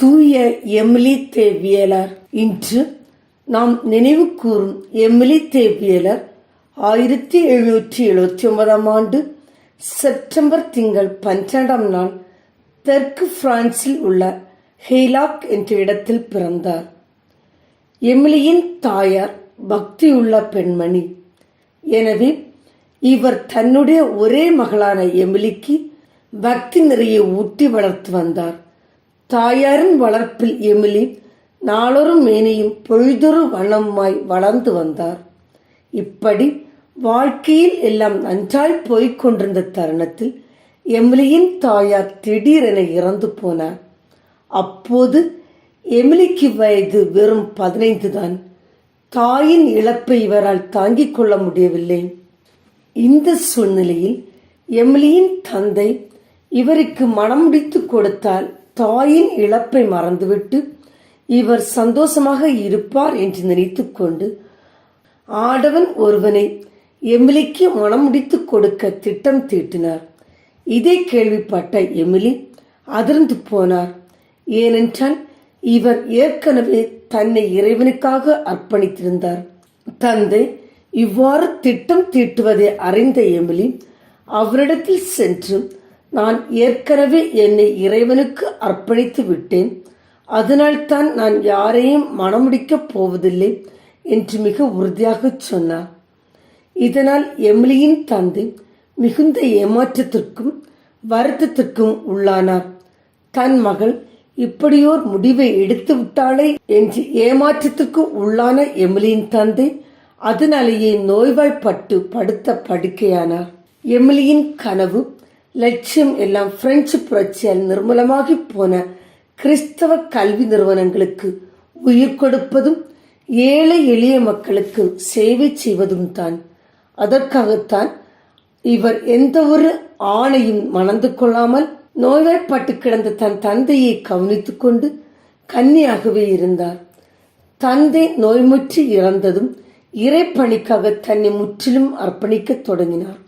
தூய எமிலி தேவியலர். இன்று நாம் நினைவு கூறும் எமிலி தேவியலர் ஆயிரத்தி எழுநூற்றி எழுபத்தி ஒன்பதாம் ஆண்டு செப்டம்பர் திங்கள் பன்னிரண்டாம் நாள் தெற்கு பிரான்சில் உள்ள ஹெய்லாக் என்ற இடத்தில் பிறந்தார். எமிலியின் தாயார் பக்தியுள்ள பெண்மணி. எனவே இவர் தன்னுடைய ஒரே மகளான எமிலிக்கு பக்தி நிறைய ஊட்டி வளர்த்து வந்தார். தாயாரின் வளர்ப்பில் எமிலி நாளொரு மேனியும் பொழுதொரு வண்ணமாய் வளர்ந்து வந்தார். இப்படி வாழ்க்கையில் எல்லாம் நன்றாய் போய்க் கொண்டிருந்த தருணத்தில் எமிலியின் தாயார் திடீரென இறந்து போனார். அப்போது எமிலிக்கு வயது வெறும் பதினைந்து தான். தாயின் இழப்பை இவரால் தாங்கிக் கொள்ள முடியவில்லை. இந்த சூழ்நிலையில் எமிலியின் தந்தை இவருக்கு மனம் முடித்து கொடுத்தால் தாயின் இழப்பை மறந்துவிட்டு இவர் சந்தோஷமாக இருப்பார் என்று நினைத்துக்கொண்டு ஆடவன் ஒருவனை எமிலிக்கு மனமுடித்து கொடுக்க திட்டம் தீட்டினார். இதை கேள்விப்பட்ட எமிலி அதிர்ந்து போனார். ஏனென்றால் இவர் ஏற்கனவே தன்னை இறைவனுக்காக அர்ப்பணித்திருந்தார். தந்தை இவ்வாறு திட்டம் தீட்டுவதை அறிந்த எமிலி அவரிடத்தில் சென்று நான் ஏற்கனவே என்னை இறைவனுக்கு அர்ப்பணித்து விட்டேன். அதனால்தான் நான் யாரையும் மணமுடிக்கப் போவதில்லை என்று மிக உறுதியாக சொன்னார். இதனால் எமிலியின் தந்தை மிகுந்த ஏமாற்றத்திற்கும் வருத்தத்திற்கும் உள்ளானார். தன் மகள் இப்படியோர் முடிவை எடுத்து விட்டாளே என்று ஏமாற்றத்திற்கு உள்ளான எமிலியின் தந்தை அதனாலேயே நோய்வாய்ப்பட்டு படுத்த படுக்கையானார். எமிலியின் கனவு லட்சியம் எல்லாம் பிரெஞ்சு புரட்சியால் நிர்மூலமாகி போன கிறிஸ்தவ கல்வி நிறுவனங்களுக்கு உயிர் கொடுப்பதும் ஏழை எளிய மக்களுக்கு சேவை செய்வதும் தான். அதற்காகத்தான் இவர் எந்த ஒரு ஆணையும் மணந்து கொள்ளாமல் நோய்வாய்ப்பட்டு கிடந்த தன் தந்தையை கவனித்து கொண்டு கன்னியாகவே இருந்தார். தந்தை நோய்முற்றி இறந்ததும் இறைப்பணிக்காக தன்னை முற்றிலும் அர்ப்பணிக்கத் தொடங்கினார்.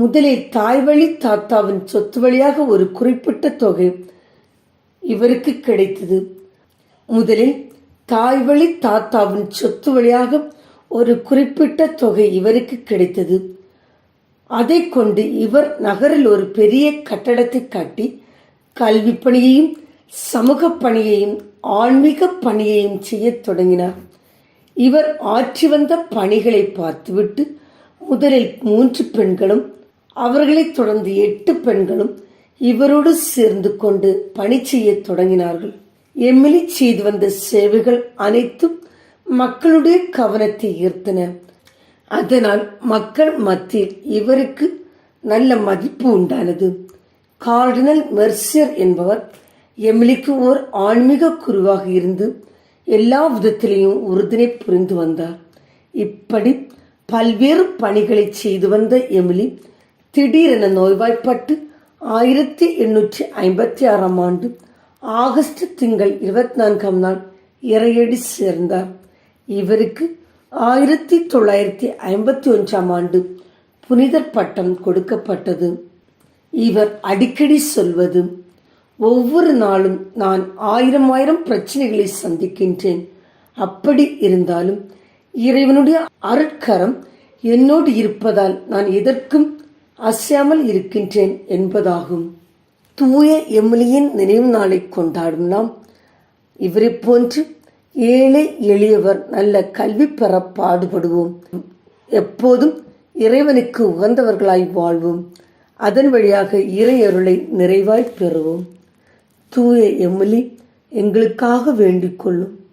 முதலில் தாய்வழி தாத்தாவின் சொத்து வழியாக ஒரு குறிப்பிட்ட தொகை இவருக்கு கிடைத்தது. முதலில் தாய்வழி தாத்தாவின் சொத்து வழியாக ஒரு குறிப்பிட்ட தொகை இவருக்கு கிடைத்தது. அதை கொண்டு இவர் நகரில் ஒரு பெரிய கட்டடத்தை கட்டி கல்வி பணியையும் சமூக பணியையும் ஆன்மீக பணியையும் செய்யத் தொடங்கினார். இவர் ஆற்றி வந்த பணிகளை பார்த்துவிட்டு முதலில் மூன்று பெண்களும் அவர்களைத் தொடர்ந்து எட்டு பெண்களும் இவரோடு சேர்ந்து கொண்டு பணி செய்யத் தொடங்கினார்கள். எம்மிலி செய்து வந்த சேவைகள் அனைத்தும் மக்களுடைய கவனத்தை ஈர்த்தன. அதனால் மக்கள் மத்தியில் இவருக்கு நல்ல மதிப்பு உண்டானது. கார்டினல் மெர்சியர் என்பவர் எமிலிக்கு ஓர் ஆன்மீக குருவாக இருந்து எல்லா விதத்திலையும் உறுதுணை புரிந்து வந்தார். இப்படி பல்வேறு பணிகளை செய்து வந்த எமிலி திடீரென நோய்வாய்ப்பட்டு ஆயிரத்தி எண்ணூற்றி ஐம்பத்தி ஆறாம் ஆண்டு ஆகஸ்ட் திங்கள் இருபத்தி நான்காம் நாள் இறையடி சேர்ந்தார். இவருக்கு ஆயிரத்தி தொள்ளாயிரத்தி ஐம்பத்தி ஒன்றாம் ஆண்டு புனிதர் பட்டம் கொடுக்கப்பட்டது. இவர் அடிக்கடி சொல்வது ஒவ்வொரு நாளும் நான் ஆயிரம் ஆயிரம் பிரச்சனைகளை சந்திக்கின்றேன். அப்படி இருந்தாலும் இறைவனுடைய அருட்கரம் என்னோடு இருப்பதால் நான் எதற்கும் அசையாமல் இருக்கின்றேன் என்பதாகும். தூய எமிலியின் நினைவு நாளை கொண்டாடும் நாம். இவரை போன்று ஏழை எளியவர் நல்ல கல்வி பெற பாடுபடுவோம். எப்போதும் இறைவனுக்கு உகந்தவர்களாய் வாழ்வோம். அதன் வழியாக இறையருளை நிறைவாய் பெறுவோம். தூய எமிலி எங்களுக்காக வேண்டிக் கொள்ளும்.